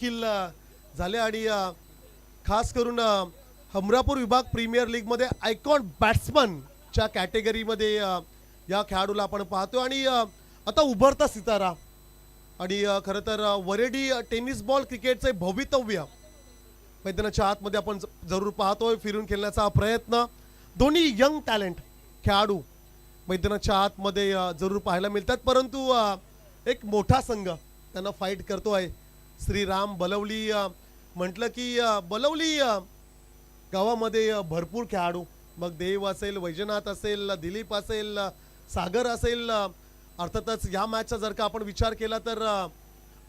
देखील झाले आणि खास करून हमरापूर विभाग प्रीमियर लीगमध्ये आयकॉन बॅट्समनच्या कॅटेगरीमध्ये या खेळाडूला आपण पाहतो आणि आता उभरता सितारा आणि खरं तर वरेडी टेनिस बॉल क्रिकेटचे भवितव्य मैदानाच्या आतमध्ये आपण जरूर पाहतोय फिरून खेळण्याचा प्रयत्न. दोन्ही यंग टॅलेंट खेळाडू मैदानाच्या आतमध्ये जरूर पाहायला मिळतात. परंतु एक मोठा संघ त्यांना फाईट करतो आहे श्रीराम बलवली म्हटलं की बलवली गावामध्ये भरपूर खेळाडू. मग देव असेल वैजनाथ असेल दिलीप असेल सागर असेल अर्थातच या मॅचचा जर का आपण विचार केला तर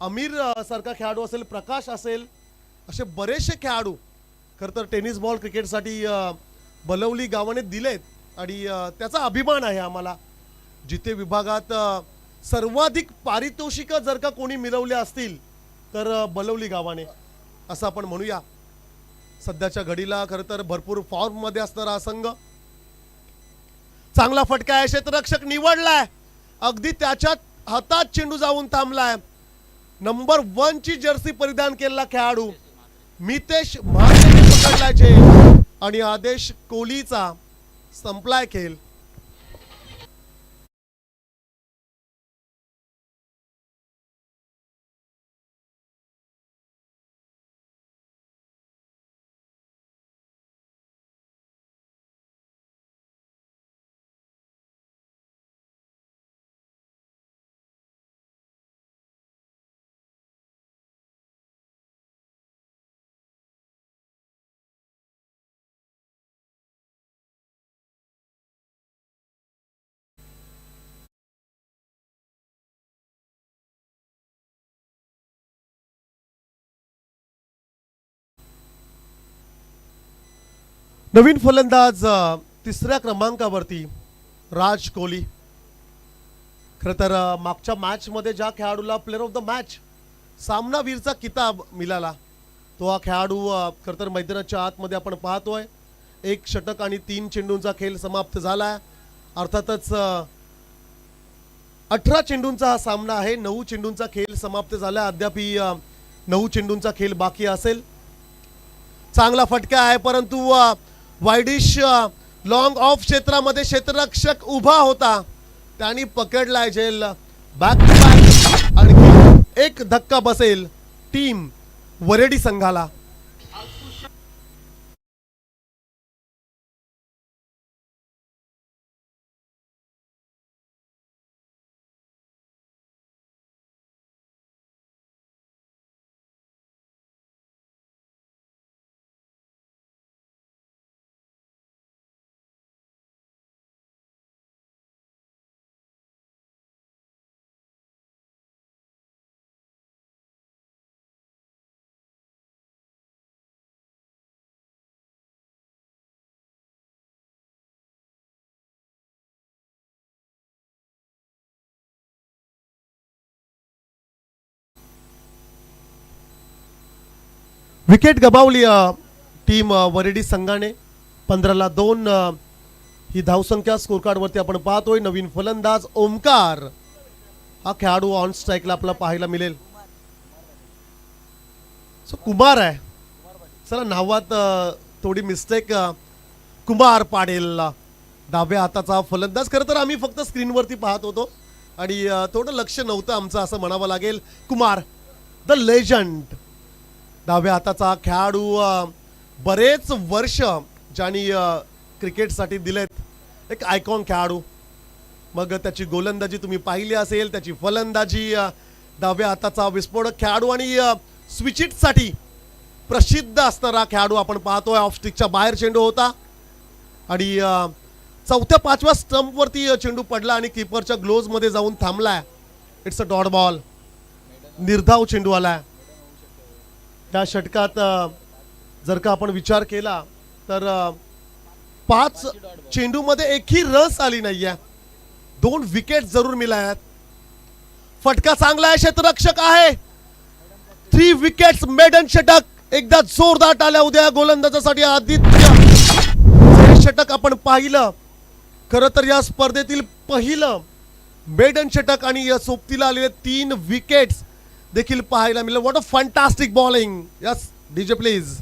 अमीर सारखा खेळाडू असेल प्रकाश असेल असे बरेचसे खेळाडू खरं तर टेनिस बॉल क्रिकेटसाठी बलवली गावाने दिलेत. आणि त्याचा अभिमान आहे आम्हाला. जिथे विभागात सर्वाधिक पारितोषिकं जर का कोणी मिळवले असतील तर बलवली गावाने असं आपण म्हणूया. सध्याच्या घडीला खरं तर भरपूर फॉर्ममध्ये असणारा हा संघ. चांगला फटका आहे क्षेत्ररक्षक निवडलाय. अगदी त्याच्या हातात चेंडू जाऊन थांबलाय. नंबर वन ची जर्सी परिधान केलेला खेळाडू मितेश महाजन पकडलाय आणि आदेश कोहलीचा संपलाय खेळ. नवीन फलंदाज तिसऱ्या क्रमांकावरती राज कोहली. खरं तर मागच्या मॅचमध्ये ज्या खेळाडूला प्लेअर ऑफ द मॅच सामनावीरचा किताब मिळाला तो हा खेळाडू खरं तर मैदानाच्या आतमध्ये आपण पाहतोय. एक षटक आणि तीन चेंडूंचा खेळ समाप्त झाला. अर्थातच अठरा चेंडूंचा हा सामना आहे. नऊ चेंडूंचा खेळ समाप्त झाला. अद्यापही नऊ चेंडूंचा खेळ बाकी असेल. चांगला फटका आहे परंतु वायडिश लॉंग ऑफ क्षेत्रामध्ये क्षेत्ररक्षक उभा होता. त्यांनी पकडलाय झेल बॅक टू बॅक आणखी एक धक्का बसेल. टीम वरेडी संघाला. विकेट गबावली टीम वरेडी संघाने. पंधराला दोन ही धावसंख्या स्कोरकार्डवरती आपण पाहतोय. नवीन फलंदाज ओमकार हा खेळाडू ऑन स्ट्राईकला आपल्याला पाहायला मिळेल. सो कुमार आहे. चला नावात थोडी मिस्टेक कुमार पाडेल. डाव्या हाताचा फलंदाज. खरं तर आम्ही फक्त स्क्रीनवरती पाहत होतो. आणि थोडं लक्ष नव्हतं आमचं असं म्हणावं लागेल. Kumar the legend. डाव्या हाताचा खेळाडू बरेच वर्ष ज्यांनी क्रिकेटसाठी दिलेत एक आयकॉन खेळाडू. मग त्याची गोलंदाजी तुम्ही पाहिली असेल त्याची फलंदाजी डाव्या हाताचा विस्फोटक खेळाडू आणि स्विचिटसाठी प्रसिद्ध असणारा खेळाडू आपण पाहतोय ऑफस्टिकच्या बाहेर चेंडू होता. आणि चौथ्या पाचव्या स्टंपवरती चेंडू पडला आणि किपरच्या ग्लोजमध्ये जाऊन थांबलाय. इट्स अ डॉट बॉल निर्धाव चेंडू आलाय. त्या षटकात जर का आपण विचार केला तर पाच चेंडूमध्ये एकही रस आली नाहीये. दोन विकेट जरूर मिळाल्यात. फटका चांगला आहे क्षेत्ररक्षक आहे. थ्री विकेट्स मेडन षटक. एकदा जोरदार आल्या उद्या गोलंदाजासाठी आदित्य. षटक आपण पाहिलं. खरं तर या स्पर्धेतील पहिलं मेडन षटक आणि या सोबतीला आलेले तीन विकेट्स देखील पाहायला मिळालं. What a fantastic bowling yes DJ please